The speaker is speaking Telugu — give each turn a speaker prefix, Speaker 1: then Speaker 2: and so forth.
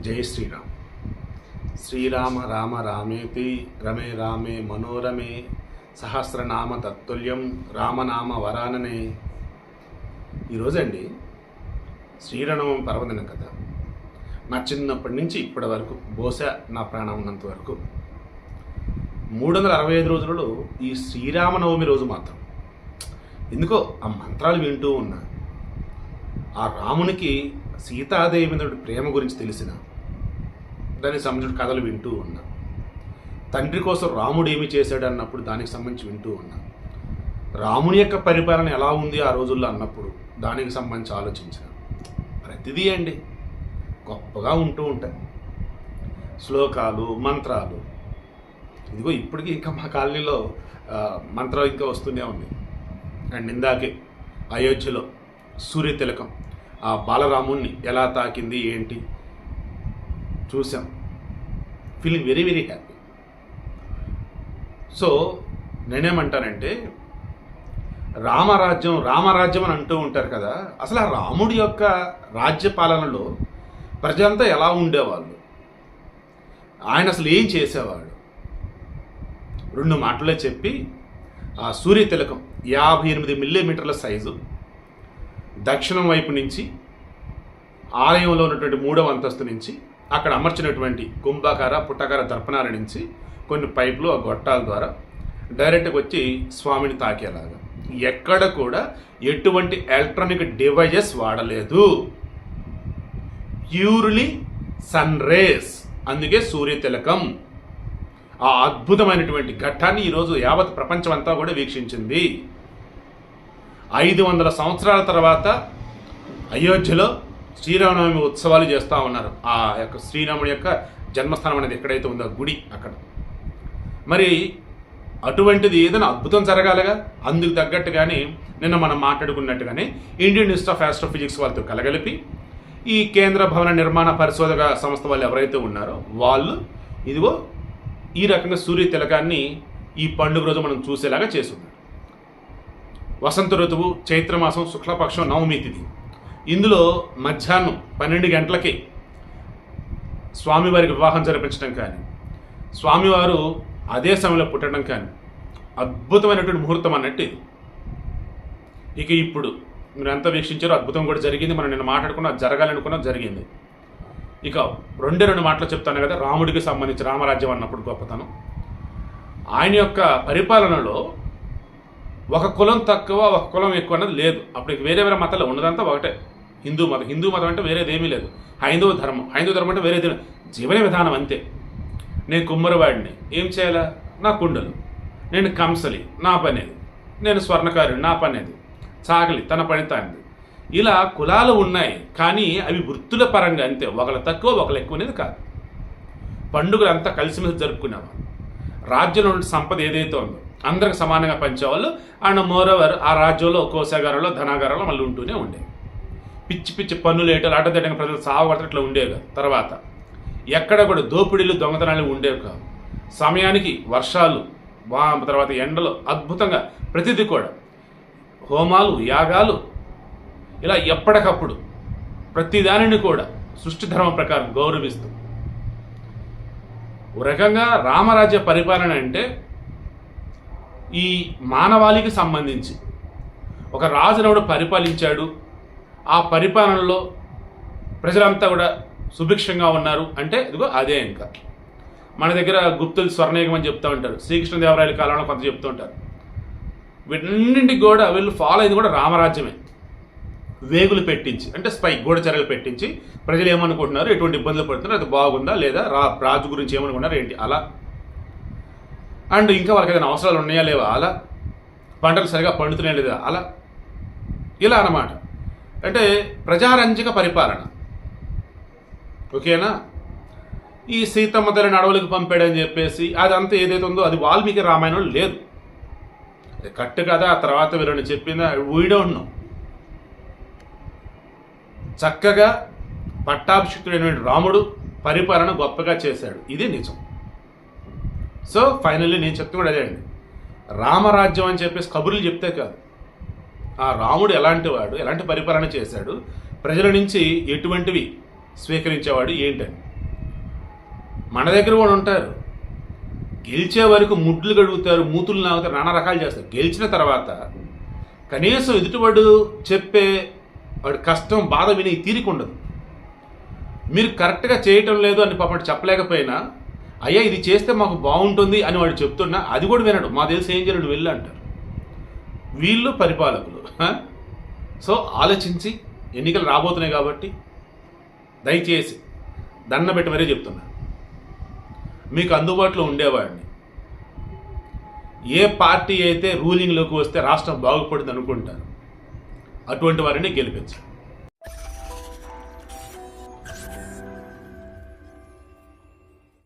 Speaker 1: జై శ్రీరామ్. శ్రీరామ రామ రామేతి రమే రామే మనోరమే సహస్రనామ తత్తుల్యం రామనామ వరాననే. ఈరోజండి శ్రీరణవం పర్వదినం కదా. నా చిన్నప్పటి నుంచి ఇప్పటి వరకు బహుశా నా ప్రాణం ఉన్నంత వరకు మూడు వందల అరవై ఐదు రోజులలో ఈ శ్రీరామనవమి రోజు మాత్రం. ఎందుకో ఆ మంత్రాలు వింటూ ఉన్నా ఆ రామునికి సీతాదేవి మీద ప్రేమ గురించి తెలిసిన దానికి సంబంధించిన కథలు వింటూ ఉన్నా. తండ్రి కోసం రాముడు ఏమి చేశాడు అన్నప్పుడు దానికి సంబంధించి వింటూ ఉన్నా. రాముని యొక్క పరిపాలన ఎలా ఉంది ఆ రోజుల్లో అన్నప్పుడు దానికి సంబంధించి ఆలోచించిన. ప్రతిదీ అండి. గొప్పగా ఉంటూ ఉంటాయి శ్లోకాలు మంత్రాలు. ఇదిగో ఇప్పటికీ ఇంకా మా కాలనీలో ఆ, మంత్రాలు ఇంకా వస్తూనే ఉన్నాయి. అండ్ ఇందాకే అయోధ్యలో సూర్య తిలకం ఆ బాలరాముణ్ణి ఎలా తాకింది ఏంటి? చూసాం feeling very very happy so నేనేమంటానంటే రామరాజ్యం రామరాజ్యం అని అంటూ ఉంటారు కదా అసలు ఆ రాముడి యొక్క రాజ్య పాలనలో ప్రజలంతా ఎలా ఉండేవాళ్ళు? ఆయన అసలు ఏం చేసేవాడు? రెండు మాటలే చెప్పి ఆ సూర్య తిలకం యాభై ఎనిమిది మిల్లీమీటర్ల సైజు దక్షిణం వైపు నుంచి ఆలయంలో ఉన్నటువంటి మూడవ అంతస్తు నుంచి అక్కడ అమర్చినటువంటి కుంభాకార పుట్టకార దర్పణాల నుంచి కొన్ని పైపులు ఆ గొట్టాల ద్వారా డైరెక్ట్గా వచ్చి స్వామిని తాకేలాగా. ఎక్కడ కూడా ఎటువంటి ఎలక్ట్రానిక్ డివైజెస్ వాడలేదు. ప్యూర్లీ సన్ రేస్ అందుకే సూర్య తిలకం. ఆ అద్భుతమైనటువంటి ఘట్టాన్ని ఈరోజు యావత్ ప్రపంచం అంతా కూడా వీక్షించింది. ఐదు వందల సంవత్సరాల తర్వాత అయోధ్యలో శ్రీరామనవమి ఉత్సవాలు చేస్తూ ఉన్నారు. ఆ యొక్క శ్రీరాముడి యొక్క జన్మస్థానం అనేది ఎక్కడైతే ఉందో గుడి అక్కడ. మరి అటువంటిది ఏదైనా అద్భుతం జరగాలిగా? అందుకు తగ్గట్టుగానే నిన్న మనం మాట్లాడుకున్నట్టుగానే ఇండియన్ ఇన్స్టిట్యూట్ ఆఫ్ ఆస్ట్రోఫిజిక్స్ వాళ్ళతో కలగలిపి ఈ కేంద్ర భవన నిర్మాణ పరిశోధక సంస్థ వాళ్ళు ఎవరైతే ఉన్నారో వాళ్ళు ఇదిగో ఈ రకంగా సూర్య తిలకాన్ని ఈ పండుగ రోజు మనం చూసేలాగా చేస్తున్నారు వసంత ఋతువు చైత్రమాసం శుక్లపక్షం నవమి తిథి. ఇందులో మధ్యాహ్నం పన్నెండు గంటలకి స్వామివారికి వివాహం జరిపించడం కానీ స్వామివారు అదే సమయంలో పుట్టడం కానీ అద్భుతమైనటువంటి ముహూర్తం అన్నట్టు ఇది. ఇక ఇప్పుడు మీరు ఎంత వీక్షించారో అద్భుతం కూడా జరిగింది. మనం నేను మాట్లాడుకున్నా జరగాలనుకున్నా జరిగింది. ఇక రెండే రెండు మాటలు చెప్తాను కదా రాముడికి సంబంధించి రామరాజ్యం అన్నప్పుడు గొప్పతనం. ఆయన యొక్క పరిపాలనలో ఒక కులం తక్కువ ఒక కులం ఎక్కువ అన్నది లేదు. అప్పుడు వేరే వేరే మతాలు ఉన్నదంతా ఒకటే. హిందూ మతం హిందూ మతం అంటే వేరేది ఏమీ లేదు. హైందవ ధర్మం హైందవ ధర్మం అంటే వేరేది జీవన విధానం అంతే. నేను కుమ్మరివాడిని ఏం చేయాలా? నా కుండలు. నేను కంసలి నా పనేది. నేను స్వర్ణకారుని నా పనేది. చాగలి తన పని తానిది. ఇలా కులాలు ఉన్నాయి కానీ అవి వృత్తుల పరంగా అంతే. ఒకళ్ళు తక్కువ ఒకళ్ళు ఎక్కువ అనేది కాదు. పండుగలు అంతా కలిసిమెలిసి జరుపుకునేవారు. రాజ్యంలో సంపద ఏదైతే ఉందో అందరికి సమానంగా పంచేవాళ్ళు. అండ్ మోరోవర్ ఆ రాజ్యంలో కోశాగారంలో ధనాగారంలో మళ్ళీ ఉంటూనే ఉండేవి. పిచ్చి పిచ్చి పన్నులు ఏటలు అడ్డదిడ్డంగా ప్రజలు సావబడతారు ఇట్లా ఉండేవి తర్వాత ఎక్కడ కూడా దోపిడీలు దొంగతనాలు ఉండేవి కావు సమయానికి వర్షాలు వా తర్వాత ఎండలు అద్భుతంగా ప్రతిదీ కూడా. హోమాలు యాగాలు ఇలా ఎప్పటికప్పుడు ప్రతిదానిని కూడా సృష్టి ధర్మం ప్రకారం గౌరవిస్తూ. ఒక రకంగా రామరాజ్య పరిపాలన అంటే ఈ మానవాళికి సంబంధించి. ఒక రాజునవుడు పరిపాలించాడు. ఆ పరిపాలనలో ప్రజలంతా కూడా సుభిక్షంగా ఉన్నారు. అంటే ఇదిగో అదే ఇంకా. మన దగ్గర గుప్తులు స్వర్ణయుగం అని చెప్తూ ఉంటారు. శ్రీకృష్ణదేవరాయల కాలంలో కొంత చెప్తూ ఉంటారు. వీటన్నింటికి కూడా వీళ్ళు ఫాలో అయింది కూడా రామరాజ్యమే. వేగులు పెట్టించి అంటే స్పై గూఢచర్యలు పెట్టించి ప్రజలు ఏమనుకుంటున్నారు? ఎటువంటి ఇబ్బందులు పడుతున్నారు? అది బాగుందా లేదా? రా రాజు గురించి ఏమనుకున్నారు ఏంటి? అలా అండ్ ఇంకా వాళ్ళకి ఏదైనా అవసరాలు ఉన్నాయా లేవా? అలా పంటలు సరిగా పండుతున్నాయా లేదా? అలా. ఇలా అన్నమాట. అంటే ప్రజారంజక పరిపాలన. ఓకేనా? ఈ సీతమ్మ తల్లిని అడవులకు పంపాడని చెప్పేసి అదంతా ఏదైతే ఉందో అది వాల్మీకి రామాయణం లేదు. అది కట్టు కదా? ఆ తర్వాత వీళ్ళని చెప్పిందా? వీ డోంట్ నో చక్కగా పట్టాభిషిక్తుడైనటువంటి రాముడు పరిపాలన గొప్పగా చేశాడు. ఇది నిజం. సో ఫైనల్లీ నేను చెప్తే కూడా అదే అండి. రామరాజ్యం అని చెప్పేసి కబుర్లు చెప్తే కాదు. ఆ రాముడు ఎలాంటి వాడు ఎలాంటి పరిపాలన చేశాడు ప్రజల నుంచి ఎటువంటివి స్వీకరించేవాడు ఏంటని. మన దగ్గర కూడా ఉంటారు. గెలిచే వరకు ముడ్లు గడుగుతారు మూతులు నాగుతారు నానా రకాలు చేస్తారు. గెలిచిన తర్వాత కనీసం ఎదుటివాడు చెప్పే వాడి కష్టం బాధ విని తీరిక ఉండదు. మీరు కరెక్ట్గా చేయటం లేదు అని పాపం చెప్పలేకపోయినా అయ్యా ఇది చేస్తే మాకు బాగుంటుంది అని వాడు చెప్తున్నా అది కూడా వినడు. మా తెలిసి ఏం చేయడు వెళ్ళి అంటారు వీళ్ళు పరిపాలకులు సో ఆలోచించి ఎన్నికలు రాబోతున్నాయి కాబట్టి దయచేసి దండ పెట్టి మరీ చెప్తున్నా. మీకు అందుబాటులో ఉండేవాడిని. ఏ పార్టీ అయితే రూలింగ్లోకి వస్తే రాష్ట్రం బాగుపడింది అనుకుంటారు అటువంటి వారిని గెలిపించండి.